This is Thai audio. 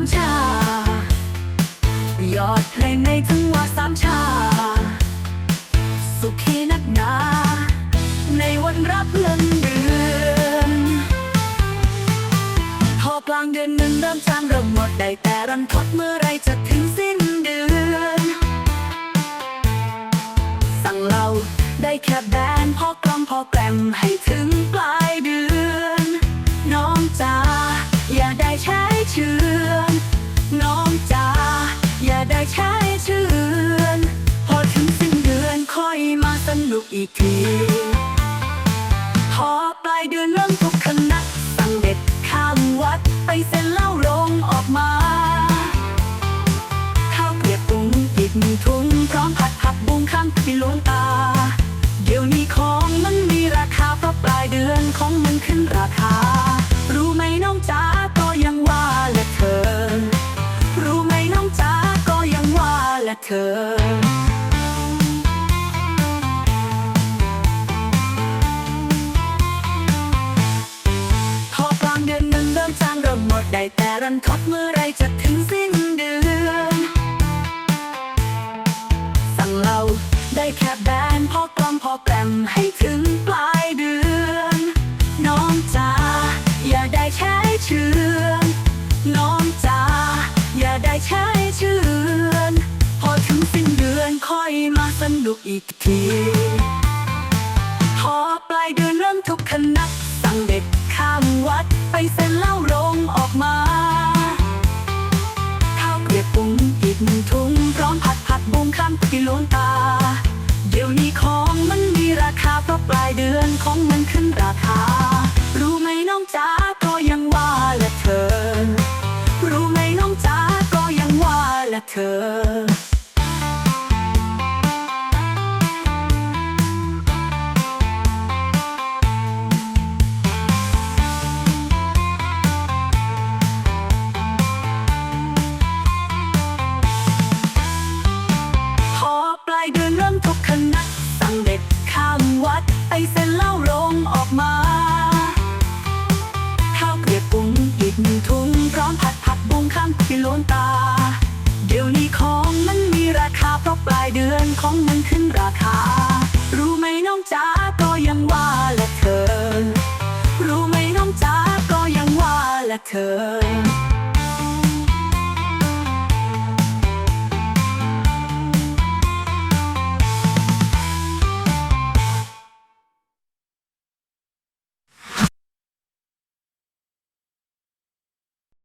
ามชา ยอดเพลงในจังหวะสามชา สุขีนักหนา ในวันรับเงินเดือนพอกลางเดือนหนึ่งเริ่มจางเริ่มหมดได้แต่รันทดเมื่อไรจะถึงสิ้นเดือน สั่งเราได้แค่แบนพอกลองพอแกรมให้ถึงปลายเดือน อีกทีพอปลายเดือนเริ่มทุกคณะสั่งเด็ดข้ามวัดไปเซ็นเหล้าโรงออกมาข้าวเกลียบปรุงอีกหนึ่งถุงพร้อมผัดผักบุ้งข้างพี่หลวงตา เดี๋ยวนี้ของมันมีราคาเพราะปลายเดือนของมันขึ้นราคา รู้ไหมน้องจ๋าก็ยังว่าและเธอ รู้ไหมน้องจ๋าก็ยังว่าและเธอ ได้แต่รันทดเมื่อไรจะถึงสิ้นเดือน สั่งเราได้แค่แบนพอกลอมพอแกรมให้ถึงปลายเดือน น้องจ๋าอย่าได้ใช้เชือนน้องจ๋าอย่าได้ใช้เชือนพอถึงสิ้นเดือนค่อยมาสนุกอีกทีพอปลายเดือนเริ่มทุกคณะสั่งเด็กข้ามวัดไปเซ็น ลวนตา เดี๋ยวนี้ของมันมีราคาเพราะปลายเดือนของมันขึ้นราคา รู้ไหมน้องจ๋าก็ยังว่าและเธอ รู้ไหมน้องจ๋าก็ยังว่าและเธอาเพราะปลายเดือนของมันขึ้นราคา รู้ไหมน้องจ๋าก็ยังว่าแหละเธอ รู้ไหมน้องจ๋าก็ยังว่าแหละเธอ